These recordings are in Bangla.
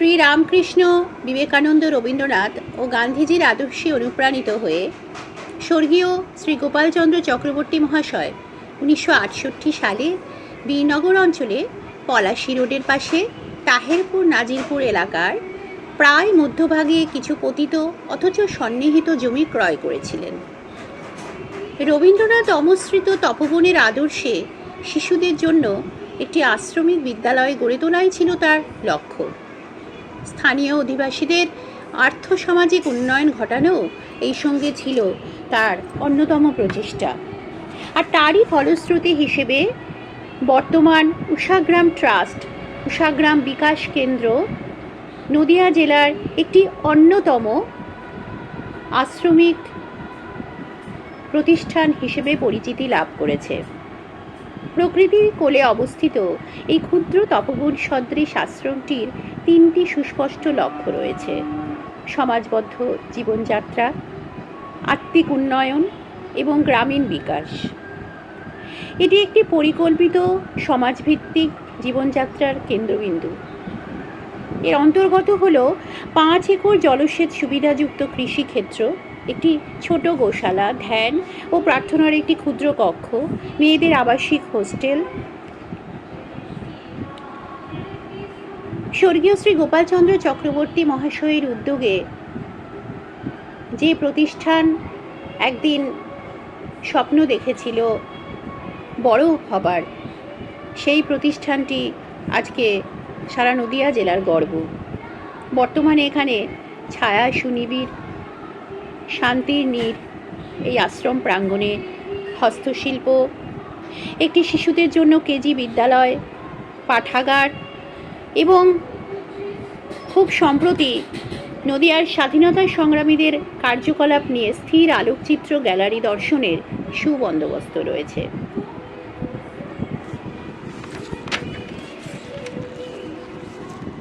শ্রী রামকৃষ্ণ বিবেকানন্দ রবীন্দ্রনাথ ও গান্ধীজির আদর্শে অনুপ্রাণিত হয়ে স্বর্গীয় শ্রী গোপালচন্দ্র চক্রবর্তী মহাশয় উনিশশো আটষট্টি সালে বীরনগর অঞ্চলে পলাশি রোডের পাশে তাহেরপুর নাজিরপুর এলাকার প্রায় মধ্যভাগে কিছু পতিত অথচ সন্নিহিত জমি ক্রয় করেছিলেন। রবীন্দ্রনাথ অমসৃত তপবনের আদর্শে শিশুদের জন্য একটি আশ্রমিক বিদ্যালয় গড়ে তোলাই ছিল তার লক্ষ্য। স্থানীয় অধিবাসীদের আর্থসামাজিক উন্নয়ন ঘটানোও এই সঙ্গে ছিল তার অন্যতম প্রচেষ্টা। আর তারই ফলশ্রুতি হিসেবে বর্তমান উষাগ্রাম ট্রাস্ট, উষাগ্রাম বিকাশ কেন্দ্র নদিয়া জেলার একটি অন্যতম আশ্রমিক প্রতিষ্ঠান হিসেবে পরিচিতি লাভ করেছে। প্রকৃতির কোলে অবস্থিত এই ক্ষুদ্র তপবন সদৃশ আশ্রমটির তিনটি সুস্পষ্ট লক্ষ্য রয়েছে। সমাজবদ্ধ জীবনযাত্রা, আত্মিক উন্নয়ন এবং গ্রামীণ বিকাশ। এটি একটি পরিকল্পিত সমাজভিত্তিক জীবনযাত্রার কেন্দ্রবিন্দু। এর অন্তর্গত হল পাঁচ একর জলসেচ সুবিধাযুক্ত কৃষিক্ষেত্র একটি ছোট গোশালা, ধ্যান ও প্রার্থনার একটি ক্ষুদ্র কক্ষ, মেয়েদের আবাসিক হোস্টেল। স্বর্গীয় শ্রী গোপালচন্দ্র চক্রবর্তী মহাশয়ের উদ্যোগে যে প্রতিষ্ঠান একদিন স্বপ্ন দেখেছিল বড় হবার, সেই প্রতিষ্ঠানটি আজকে সারা নদিয়া জেলার গর্ব। বর্তমানে এখানে ছায়া, সুনিবিড় শান্তির নীর, এই আশ্রম প্রাঙ্গণে হস্তশিল্প, একটি শিশুদের জন্য কেজি বিদ্যালয়, পাঠাগার এবং খুব সম্প্রতি নদিয়ার স্বাধীনতা সংগ্রামীদের কার্যকলাপ নিয়ে স্থির আলোকচিত্র গ্যালারি দর্শনের সুবন্দোবস্ত রয়েছে।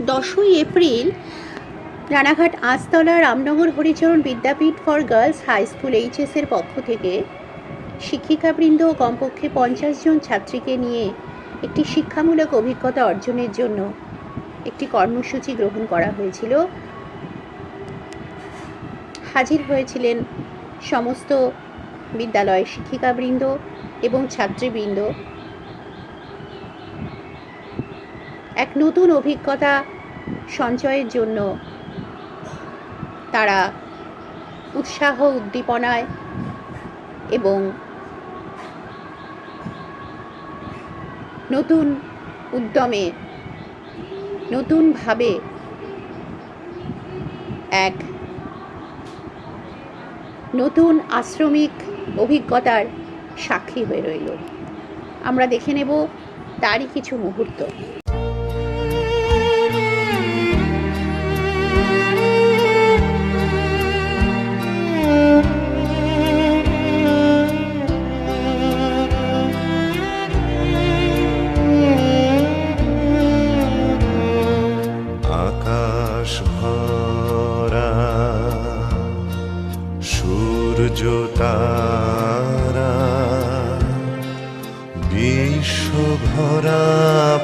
দশই April Ranaghat Anchtala Ramnagar Haricharan Vidyapith for girls high school এইচএসের পক্ষ থেকে শিক্ষিকাবৃন্দ কমপক্ষে পঞ্চাশ জন ছাত্রীকে নিয়ে একটি শিক্ষামূলক অভিজ্ঞতা অর্জনের জন্য একটি কর্মসূচি গ্রহণ করা হয়েছিল। হাজির হয়েছিলেন সমস্ত বিদ্যালয়ের শিক্ষিকাবৃন্দ এবং ছাত্রীবৃন্দ। এক নতুন অভিজ্ঞতা সঞ্চয়ের জন্য তারা উৎসাহ উদ্দীপনায় এবং নতুন উদ্যমে, নতুনভাবে এক নতুন আশ্রমিক অভিজ্ঞতার সাক্ষী হয়ে রইল। আমরা দেখে নেব তারই কিছু মুহূর্ত।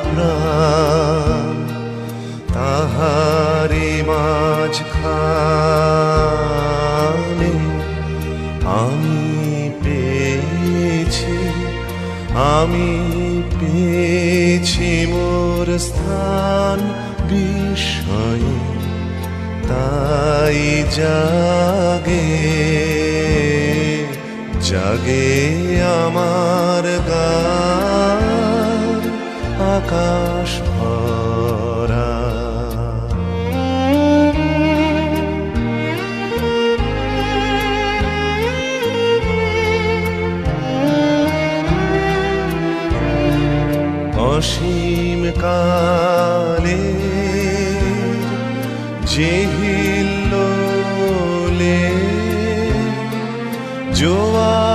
প্রাণ তাহারি মাঝখানে আমি পেয়েছি আমি পেয়েছি মোর স্থান বিস্ময়ে, তাই জাগে জাগে আমার গান। আকাশ ভরা। অসীম কালে যে হিল্লোলে জোয়া